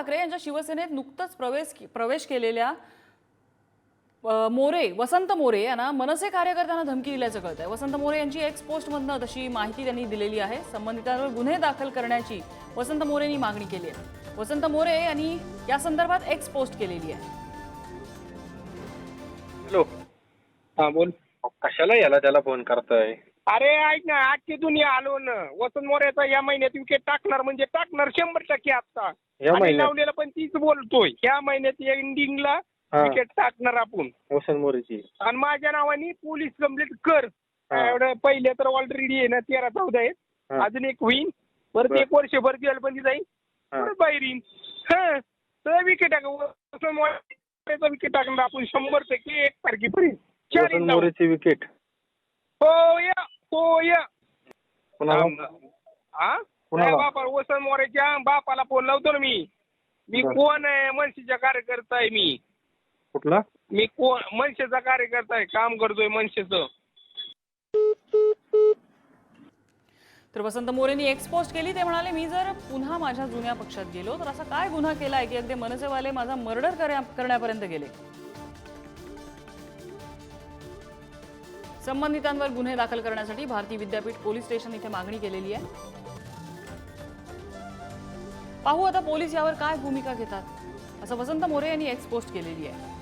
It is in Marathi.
ठाकरे यांच्या शिवसेनेत नुकतंच प्रवेश प्रवेश केलेल्या मोरे वसंत मोरे यांना मनसे कार्यकर्त्यांना धमकी दिल्याचं कळत आहे वसंत मोरे यांची एक्स पोस्टमधनं तशी माहिती त्यांनी दिलेली आहे. संबंधितांवर गुन्हे दाखल करण्याची वसंत मोरेंनी मागणी केली आहे. वसंत मोरे यांनी या संदर्भात एक्स पोस्ट केलेली आहे. हॅलो. हा बोल. कशाला याला त्याला फोन करताय? अरे ऐक ना आजची दुनिया आलो ना वसंत मोऱ्याचा या महिन्यात विकेट टाकणार म्हणजे टाकणार शंभर टक्के आता या आणि महिन्यात? लावलेला पण तीच बोलतोय. या महिन्यात एंडिंगला हा. विकेट टाकणार आपण. वसंत मोरेची. आणि माझ्या नावाने पोलीस कंप्लेंट कर. हा. एवढं पहिले तर ऑलरेडी आहे ना तेरा चौदा आहेत. हा. अजून एक होईल परत बर. एक वर्षभर जेलबंदी जाईल हा. परत बाहेर येईन. हा. तर विकेट टाक. विकेट टाकणार आपण शंभर टक्के एक तारखेपर्यंत. चार वसंत इंचावर. मोरेची विकेट हो या हा बापा वसंत मोरेच्या बापाला फोन लावतो ना मी. मी. कोण आहे? मनसेचा कार्यकर्ता आहे मी. कुठला? मी कोण? मनसेचा कार्यकर्ता आहे. काम करतोय मनसेचं. तर वसंत मोरेंनी एक्स पोस्ट केली. ते म्हणाले मी जर पुन्हा माझ्या जुन्या पक्षात गेलो तर असा काय गुन्हा केलाय की अगदी मनसेवाले माझा मर्डर करण्यापर्यंत गेले? संबंधितांवर गुन्हे दाखल करण्यासाठी भारतीय विद्यापीठ पोलीस स्टेशन इथे मागणी केलेली आहे. पाहू आता पोलीस यावर काय भूमिका घेतात असं वसंत मोरे यांनी एक्स पोस्ट केलेली आहे.